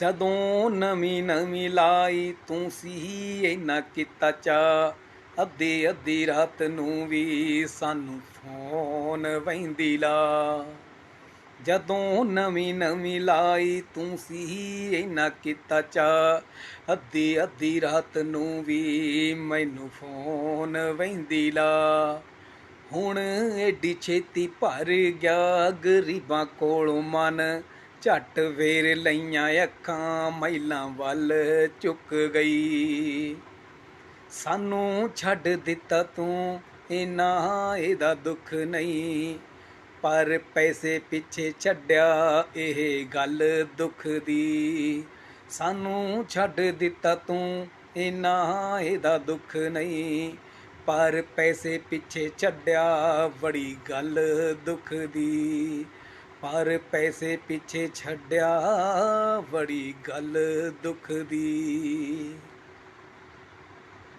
ਜਦੋਂ ਨਵੀਂ ਨਵੀਂ ਲਾਈ, ਤੂੰ ਸੀ ਇੰਨਾ ਕੀਤਾ ਚਾ। ਅੱਧੀ ਅੱਧੀ ਰਾਤ ਨੂੰ ਵੀ ਸਾਨੂੰ ਫੋਨ ਵਹਿੰਦੀ ਲਾ। ਜਦੋਂ ਨਵੀਂ ਨਵੀਂ ਲਾਈ, ਤੂੰ ਸੀ ਇੰਨਾ ਕੀਤਾ ਚਾ। ਅੱਧੀ ਅੱਧੀ ਰਾਤ ਨੂੰ ਵੀ ਮੈਨੂੰ ਫੋਨ ਵਹਿੰਦੀ ਲਾ। ਹੁਣ ਏਡੀ ਛੇਤੀ ਭਰ ਗਿਆ ਗਰੀਬਾਂ ਕੋਲੋਂ ਮਨ। ਝੱਟ ਵੇਰ ਲਈਆਂ ਅੱਖਾਂ ਮਹਿਲਾਂ ਵੱਲ ਝੁਕ ਗਈ। ਸਾਨੂੰ ਛੱਡ ਦਿੱਤਾ ਤੂੰ, ਇਨਾ ਇਹਦਾ ਦੁੱਖ ਨਹੀਂ, ਪਰ ਪੈਸੇ ਪਿੱਛੇ ਛੱਡਿਆ ਇਹ ਗੱਲ ਦੁੱਖ ਦੀ। ਸਾਨੂੰ ਛੱਡ ਦਿੱਤਾ ਤੂੰ, ਇਨਾ ਇਹਦਾ ਦੁੱਖ ਨਹੀਂ, ਪਰ ਪੈਸੇ ਪਿੱਛੇ ਛੱਡਿਆ ਬੜੀ ਗੱਲ ਦੁੱਖ ਦੀ। ਪਰ ਪੈਸੇ ਪਿੱਛੇ ਛੱਡਿਆ ਬੜੀ ਗੱਲ ਦੁੱਖ ਦੀ।